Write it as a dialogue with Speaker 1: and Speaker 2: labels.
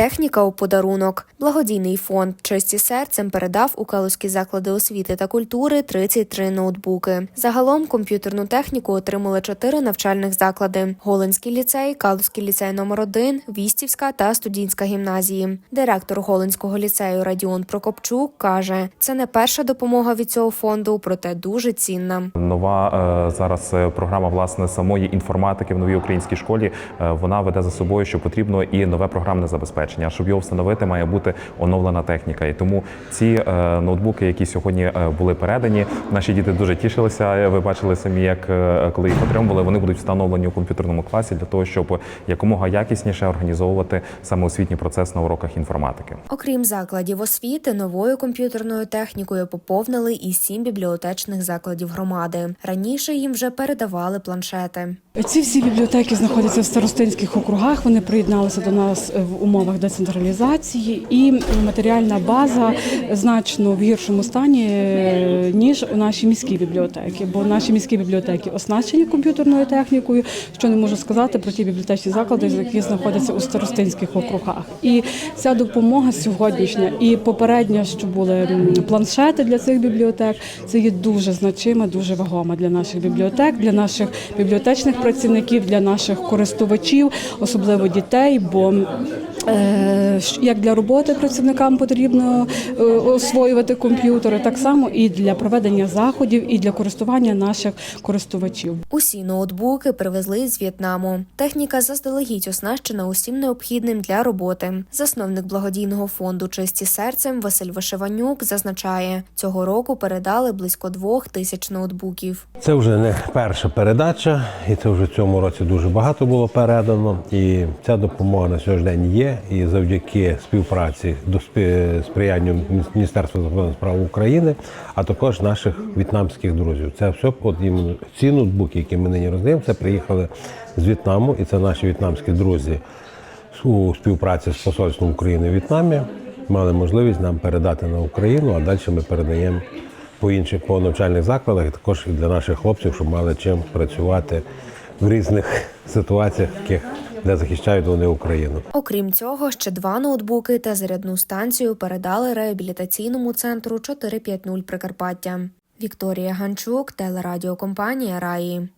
Speaker 1: Техніка у подарунок. Благодійний фонд Чисті серцем передав у Калузькі заклади освіти та культури 33 ноутбуки. Загалом комп'ютерну техніку отримали чотири навчальних заклади: Голинський ліцей, Калузький ліцей номер 1 Вістівська та студентська гімназії. Директор Голинського ліцею Радіон Прокопчук каже: це не перша допомога від цього фонду, проте дуже цінна.
Speaker 2: Нова е, зараз е, програма власне самої інформатики в новій українській школі. е, Вона веде за собою, що потрібно і нове програмне забезпечення. А Щоб його встановити, має бути оновлена техніка. І тому ці е, ноутбуки, які сьогодні е, були передані, наші діти дуже тішилися. Ви бачили самі, як е, коли їх отримували, вони будуть встановлені у комп'ютерному класі для того, щоб якомога якісніше організовувати саме освітній процес на уроках інформатики.
Speaker 1: Окрім закладів освіти, новою комп'ютерною технікою поповнили і сім бібліотечних закладів громади. Раніше їм вже передавали планшети.
Speaker 3: Ці всі бібліотеки знаходяться в старостинських округах. Вони приєдналися до нас в умовах децентралізації, і матеріальна база значно в гіршому стані е, ніж у нашій міській бібліотеки. Бо наші міські бібліотеки оснащені комп'ютерною технікою, що не можу сказати про ті бібліотечні заклади, які знаходяться у старостинських округах. І ця допомога сьогоднішня і попередня, що були планшети для цих бібліотек, це є дуже значима, дуже вагома для наших бібліотек, для наших бібліотечних працівників, для наших користувачів, особливо дітей. бо Як для роботи працівникам потрібно е, освоювати комп'ютери, так само і для проведення заходів, і для користування наших користувачів.
Speaker 1: Усі ноутбуки привезли з В'єтнаму. Техніка заздалегідь оснащена усім необхідним для роботи. Засновник благодійного фонду Чисті серцем Василь Вишиванюк зазначає, цього року передали близько двох тисяч ноутбуків.
Speaker 4: Це вже не перша передача, і це вже в цьому році дуже багато було передано. І ця допомога на сьогодні день І завдяки співпраці до сприянню Міністерства закордонних справ України, а також наших в'єтнамських друзів. Це все от іменно ці ноутбуки, які ми нині роздаємо, це приїхали з В'єтнаму, і це наші в'єтнамські друзі у співпраці з посольством України в В'єтнамі мали можливість нам передати на Україну, а далі ми передаємо по інших по навчальних закладах, і також і для наших хлопців, щоб мали чим працювати в різних ситуаціях, яких де захищають вони Україну.
Speaker 1: Окрім цього, ще два ноутбуки та зарядну станцію передали реабілітаційному центру 450 Прикарпаття. Вікторія Ганчук, телерадіокомпанія Раї.